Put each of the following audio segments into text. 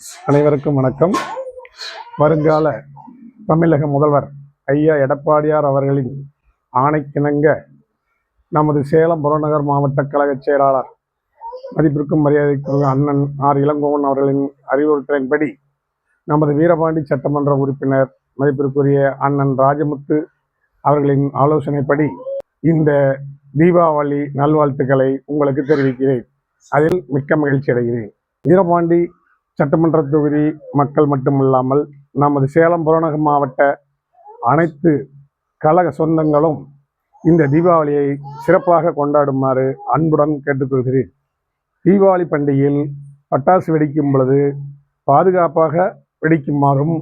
அனைவருக்கும் வணக்கம். வருங்கால தமிழக முதல்வர் ஐயா எடப்பாடியார் அவர்களின் ஆணைக்கிணங்க நமது சேலம் புறநகர் மாவட்ட கழக செயலாளர் மதிப்பிற்கும் மரியாதைக்குரிய அண்ணன் ஆர் இளங்கோவன் அவர்களின் அறிவுறுத்தலின்படி நமது வீரபாண்டி சட்டமன்ற உறுப்பினர் மதிப்பிற்குரிய அண்ணன் ராஜமுத்து அவர்களின் ஆலோசனைப்படி இந்த தீபாவளி நல்வாழ்த்துக்களை உங்களுக்கு தெரிவிக்கிறேன். அதில் மிக்க மகிழ்ச்சி அடைகிறேன். வீரபாண்டி சட்டமன்ற தொகுதி மக்கள் மட்டுமில்லாமல் நமது சேலம் புறநகர் மாவட்ட அனைத்து கழக சொந்தங்களும் இந்த தீபாவளியை சிறப்பாக கொண்டாடுமாறு அன்புடன் கேட்டுக்கொள்கிறேன். தீபாவளி பண்டிகையில் பட்டாசு வெடிக்கும் பொழுது பாதுகாப்பாக வெடிக்குமாறும்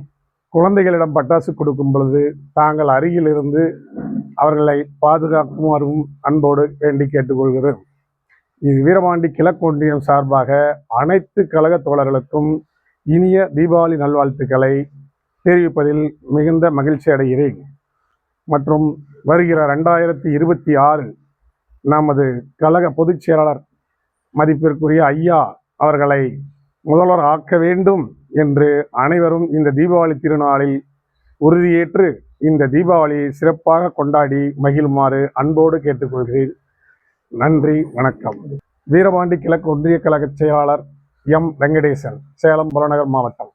குழந்தைகளிடம் பட்டாசு கொடுக்கும் பொழுது தாங்கள் அருகில் இருந்து அவர்களை பாதுகாக்குமாறும் அன்போடு வேண்டி கேட்டுக்கொள்கிறேன். இது வீரபாண்டி கிழக்கொன்றியம் சார்பாக அனைத்து கழக தோழர்களுக்கும் இனிய தீபாவளி நல்வாழ்த்துக்களை தெரிவிப்பதில் மிகுந்த மகிழ்ச்சி அடைகிறேன். மற்றும் வருகிற ரெண்டாயிரத்தி இருபத்தி ஆறு நமது கழக பொதுச் செயலாளர் மதிப்பிற்குரிய ஐயா அவர்களை முதல்வர் ஆக்க வேண்டும் என்று அனைவரும் இந்த தீபாவளி திருநாளில் உறுதியேற்று இந்த தீபாவளியை சிறப்பாக கொண்டாடி மகிழுமாறு அன்போடு கேட்டுக்கொள்கிறேன். நன்றி வணக்கம். வீரபாண்டி கிழக்கு ஒன்றிய கழக செயலாளர் எம் வெங்கடேசன் சேலம் புறநகர் மாவட்டம்.